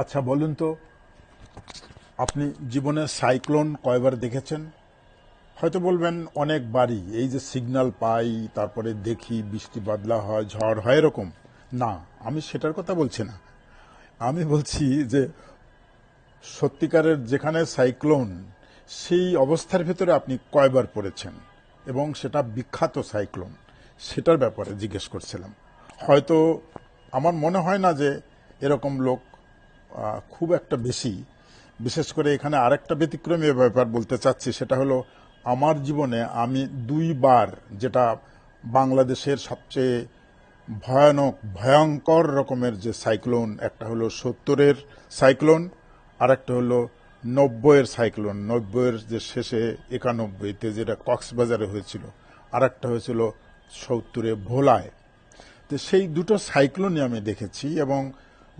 আচ্ছা বলুন তো, আপনি জীবনে সাইক্লোন কয়বার দেখেছেন? হয়তো বলবেন অনেকবারই, এই যে সিগন্যাল পাই, তারপরে দেখি বৃষ্টি বাদলা হয়, ঝড় হয়, এরকম। না, আমি সেটার কথা বলছি না। আমি বলছি যে সত্যিকারের যেখানে সাইক্লোন, সেই অবস্থার ভেতরে আপনি কয়বার পড়েছেন? এবং সেটা বিখ্যাত সাইক্লোন, সেটার ব্যাপারে জিজ্ঞেস করছিলাম। হয়তো আমার মনে হয় না যে এরকম লোক খুব একটা বেশি। বিশেষ করে এখানে আরেকটা ব্যতিক্রমী ব্যাপার বলতে চাচ্ছি, সেটা হলো আমার জীবনে আমি দুইবার যেটা বাংলাদেশের সবচেয়ে ভয়ানক, ভয়ঙ্কর রকমের যে সাইক্লোন, একটা হলো সত্তরের সাইক্লোন আর একটা হলো নব্বইয়ের সাইক্লোন, নব্বইয়ের যে শেষে একানব্বইতে যেটা কক্সবাজারে হয়েছিল আর একটা হয়েছিল সত্তরে ভোলায়। তো সেই দুটো সাইক্লোনই আমি দেখেছি এবং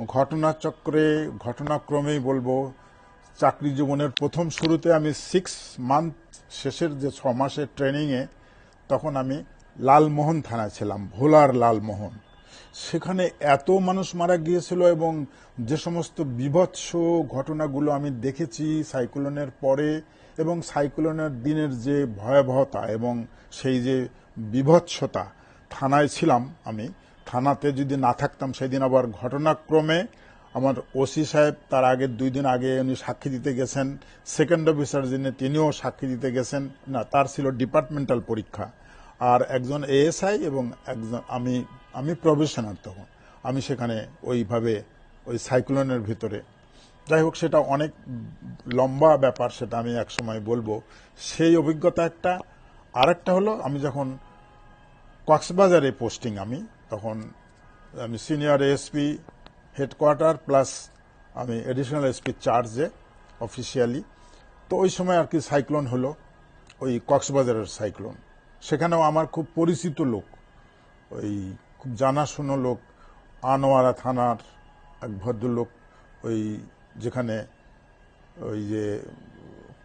ঘটনাচক্রে, ঘটনাক্রমেই বলব, চাকরি জীবনের প্রথম শুরুতে আমি সিক্স মান্থ শেষের যে ছ মাসের ট্রেনিংয়ে তখন আমি লালমোহন থানায় ছিলাম, ভোলার লালমোহন। সেখানে এত মানুষ মারা গিয়েছিল এবং যে সমস্ত বিভৎস ঘটনাগুলো আমি দেখেছি সাইক্লোনের পরে এবং সাইক্লোনের দিনের যে ভয়াবহতা এবং সেই যে বিভৎসতা, থানায় ছিলাম আমি। থানাতে যদি না থাকতাম, সেদিন আবার ঘটনাক্রমে আমার ওসি সাহেব তার আগে দুই দিন আগে উনি সাক্ষী দিতে গেছেন। সেকেন্ড অফিসার যিনি, তিনিও সাক্ষী দিতে গেছেন। না, তার ছিল ডিপার্টমেন্টাল পরীক্ষা। আর একজন এএসআই এবং একজন, আমি আমি প্রফেশনাল তখন। আমি সেখানে ওইভাবে ওই সাইক্লোনের ভিতরে। যাই হোক, সেটা অনেক লম্বা ব্যাপার, সেটা আমি এক সময় বলব। সেই অভিজ্ঞতা একটা। আরেকটা হলো, আমি যখন কক্সবাজারে পোস্টিং আমি তখন আমি সিনিয়র এসপি হেডকোয়ার্টার, প্লাস আমি এডিশনাল এসপি চার্জে অফিসিয়ালি তো ওই সময় আর কি সাইক্লোন হলো, ওই কক্সবাজারের সাইক্লোন সেখানেও আমার খুব পরিচিত লোক, ওই খুব জানাশুনো লোক, আনোয়ারা থানার এক ভদ্রলোক, ওই যেখানে ওই যে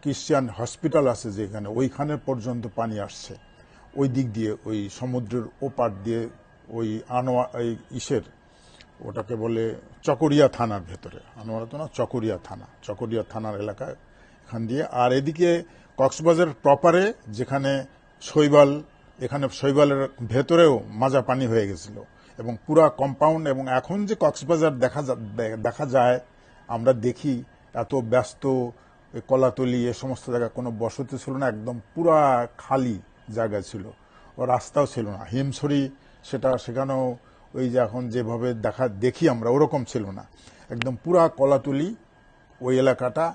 ক্রিশ্চিয়ান হসপিটাল আছে যেখানে, ওইখানে পর্যন্ত পানি আসছে। ওই দিক দিয়ে, ওই সমুদ্রের ওপার দিয়ে ওই আনোয়া, এই ইসের, ওটাকে বলে চকরিয়া থানার ভেতরে। আনোয়ারা তো না, চকরিয়া থানা। চকরিয়া থানার এলাকায় এখান দিয়ে। আর এদিকে কক্সবাজার প্রপারে যেখানে শৈবাল, এখানে শৈবালের ভেতরেও মাজা পানি হয়ে গেছিল। এবং পুরা কম্পাউন্ড এবং এখন যে কক্সবাজার দেখা দেখা যায়, আমরা দেখি, এত ব্যস্ত, কলাতলি, এ সমস্ত জায়গায় কোনো বসতি ছিল না, একদম পুরা খালি জায়গা ছিল। ও রাস্তাও ছিল না। হিমছড়ি সেটা সেখানেও ওই যে এখন যেভাবে দেখা, দেখি আমরা, ওরকম ছিল না। একদম পুরা কলাতুলি ওই এলাকাটা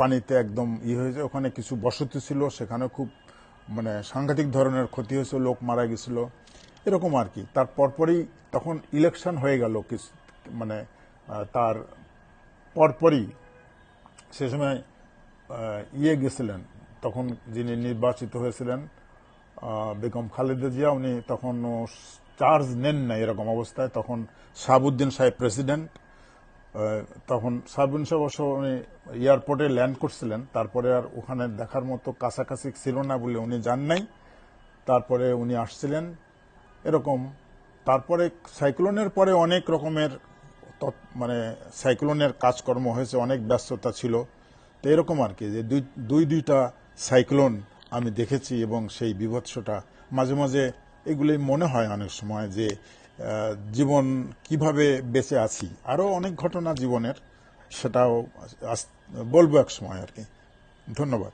পানিতে একদম ই হয়েছে। ওখানে কিছু বসতি ছিল, সেখানে খুব মানে সাংঘাতিক ধরনের ক্ষতি হয়েছে, লোক মারা গেছিল, এরকম আর কি। তার পরপরই তখন ইলেকশন হয়ে গেল কিছু মানে তার পরপরই সে সময় ইয়ে গেছিলেন, তখন যিনি নির্বাচিত হয়েছিলেন বেগম খালেদা জিয়া, উনি তখন চার্জ নেন না এরকম অবস্থায়। তখন শাহাবুদ্দিন সাহেব প্রেসিডেন্ট তখন সাহাবুদ্দিন সাহেব অবশ্য উনি এয়ারপোর্টে ল্যান্ড করছিলেন। তারপরে আর ওখানে দেখার মতো কাছাকাছি ছিল না বলে উনি যান নাই। তারপরে উনি আসছিলেন। এরকম। তারপরে সাইক্লোনের পরে অনেক রকমের মানে সাইক্লোনের কাজকর্ম হয়েছে, অনেক ব্যস্ততা ছিল। তো এরকম আর কি, যে দুই দুইটা সাইক্লোন আমি দেখেছি এবং সেই বিভৎসটা মাঝে মাঝে এগুলোই মনে হয় অনেক সময় যে জীবন কীভাবে বেঁচে আছি। আরও অনেক ঘটনা জীবনের, সেটাও বলব এক সময় আর কি। ধন্যবাদ।